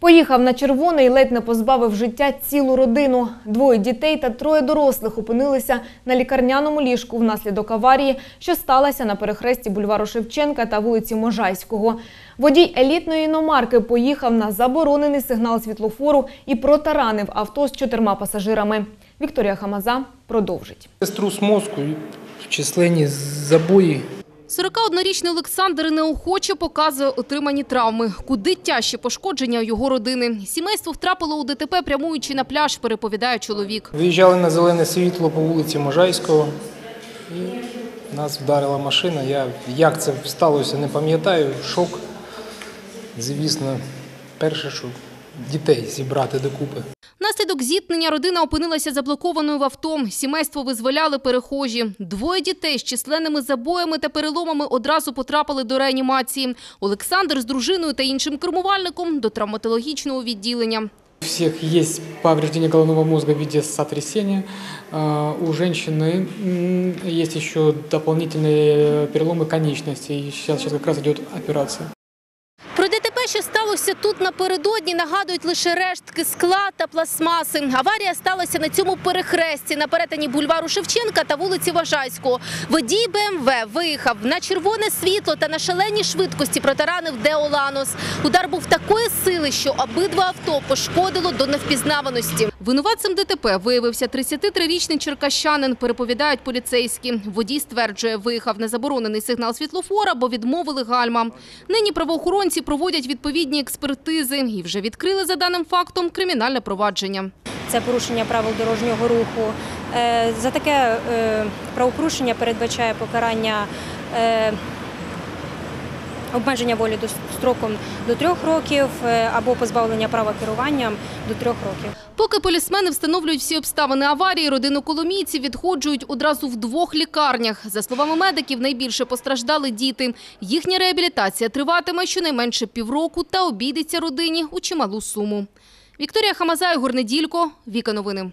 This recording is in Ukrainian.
Поїхав на червоне і ледь не позбавив життя цілу родину. Двоє дітей та троє дорослих опинилися на лікарняному ліжку внаслідок аварії, що сталася на перехресті бульвару Шевченка та вулиці Можайського. Водій елітної іномарки поїхав на заборонений сигнал світлофору і протаранив авто з чотирма пасажирами. Вікторія Хамаза продовжить. Струс мозку, численні забої. 41-річний Олександр неохоче показує отримані травми. Куди тяжче пошкодження його родини. Сімейство втрапило у ДТП, прямуючи на пляж, переповідає чоловік. Виїжджали на зелене світло по вулиці Можайського і нас вдарила машина. Я як це сталося, не пам'ятаю. Шок. Звісно, перше, що дітей зібрати докупи. Наслідок зіткнення родина опинилася заблокованою в авто. Сімейство визволяли перехожі. Двоє дітей з численними забоями та переломами одразу потрапили до реанімації. Олександр з дружиною та іншим кермувальником до травматологічного відділення. У всех есть повреждение головного мозга в виде сотрясения. А, У женщины м, есть еще дополнительные переломы конечностей. Сейчас, сейчас как раз идет операция. Що сталося тут напередодні, нагадують лише рештки скла та пластмаси. Аварія сталася на цьому перехресті на перетині бульвару Шевченка та вулиці Важайського. Водій БМВ виїхав на червоне світло та на шаленій швидкості протаранив Деоланос. Удар був такої сили, що обидва авто пошкодило до невпізнаваності. Винуватцем ДТП виявився 33-річний черкащанин, переповідають поліцейські. Водій стверджує, виїхав на заборонений сигнал світлофора, бо відмовили гальма. Нині правоохоронці проводять відповідні експертизи і вже відкрили за даним фактом кримінальне провадження. це порушення правил дорожнього руху. Е, За таке е, правопорушення передбачає покарання е, обмеження волі до строком до трьох років е, або позбавлення права керування до трьох років. Поки полісмени встановлюють всі обставини аварії, родину коломійців відходжують одразу в двох лікарнях. За словами медиків, найбільше постраждали діти. Їхня реабілітація триватиме щонайменше півроку та обійдеться родині у чималу суму. Вікторія Хамаза, Ігор Неділько, Віка Новини.